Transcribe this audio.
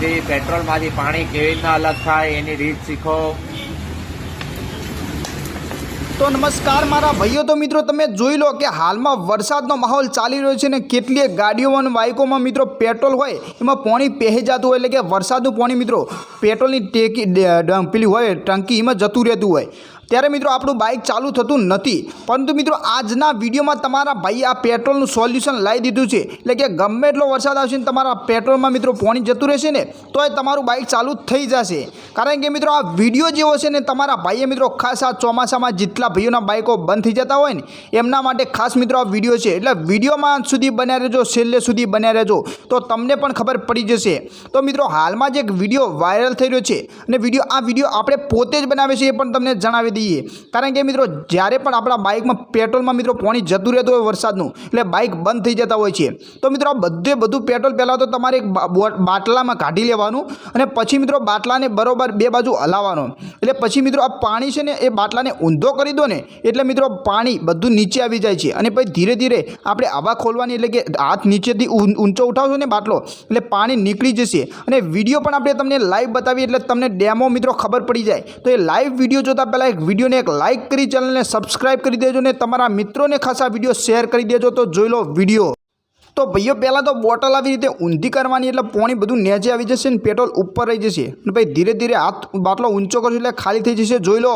LPG પેટ્રોલમાંથી પાણી કેવી રીતના અલગ થાય એની રીત શીખો. તો નમસ્કાર મારા ભાઈઓ, તો મિત્રો તમે જોઈ લો કે હાલમાં વરસાદનો માહોલ ચાલી રહ્યો છે ને કેટલીય ગાડીઓ અને બાઇકોમાં મિત્રો પેટ્રોલ હોય, એમાં પાણી પહેરી જતું હોય એટલે કે વરસાદનું પાણી મિત્રો પેટ્રોલની ટેકી પેલી હોય, ટંકી એમાં જતું રહેતું હોય. ત્યારે મિત્રો આપણું બાઇક ચાલુ થતું નથી. પરંતુ મિત્રો આજના વિડીયોમાં તમારા ભાઈએ આ પેટ્રોલનું સોલ્યુશન લાવી દીધું છે. એટલે કે ગમે એટલો વરસાદ આવશે ને તમારા પેટ્રોલમાં મિત્રો પોણી જતું રહેશે ને, તોય તમારું બાઇક ચાલુ થઈ જશે. કારણ કે મિત્રો આ વીડિયો જેવો છે ને તમારા ભાઈએ મિત્રો ખાસ આ ચોમાસામાં જેટલા ભાઈઓના બાઇકો બંધ થઈ જતા હોય ને, એમના માટે ખાસ મિત્રો આ વીડિયો છે. એટલે વિડીયોમાં સુધી બન્યા રહેજો, છેલ્લે સુધી બન્યા રહેજો. તો તમને પણ ખબર પડી જશે. તો મિત્રો હાલમાં જે એક વીડિયો વાયરલ થઈ રહ્યો છે. અને વીડિયો, આ વીડિયો આપણે પોતે જ બનાવે છે એ પણ તમને જણાવી દઈએ. કારણ કે મિત્રો, જ્યારે પણ આપણા બાઇકમાં પેટ્રોલમાં મિત્રો પાણી જતું રહેતું હોય વરસાદનું, એટલે બાઇક બંધ થઈ જતા હોય છે. તો મિત્રો, આ બધે બધું પેટ્રોલ પહેલાં તો તમારે એક બાટલામાં કાઢી લેવાનું અને પછી મિત્રો બાટલાને બરોબર બે બાજુ હલાવવાનો. એટલે પછી મિત્રો, આ પાણી છે ને, એ બાટલાને ઊંધો કરી દો ને, એટલે મિત્રો પાણી બધું નીચે આવી જાય છે. અને પછી ધીરે ધીરે આપણે હવા ખોલવાની, એટલે કે હાથ નીચેથી ઊંચો ઉઠાવશો ને બાટલો, એટલે પાણી નીકળી જશે. અને વીડિયો પણ આપણે તમને લાઈવ બતાવીએ, એટલે તમને ડેમો મિત્રો ખબર પડી જાય. તો એ લાઈવ વીડિયો જોતા પહેલાં એક વિડીયોને એક લાઇક કરી ચેનલને સબસ્ક્રાઈબ કરી દેજો ને તમારા મિત્રોને ખાસ વીડિયો શેર કરી દેજો તો જોઈ લો વીડિયો. તો ભાઈઓ, પહેલાં તો બોટલ આવી રીતે ઊંધી કરવાની એટલે પાણી બધું નેચે આવી જશે ને પેટ્રોલ ઉપર રહી જશે. અને ભાઈ ધીરે ધીરે હાથ બાટલો ઊંચો કરશો એટલે ખાલી થઈ જશે. જોઈ લો.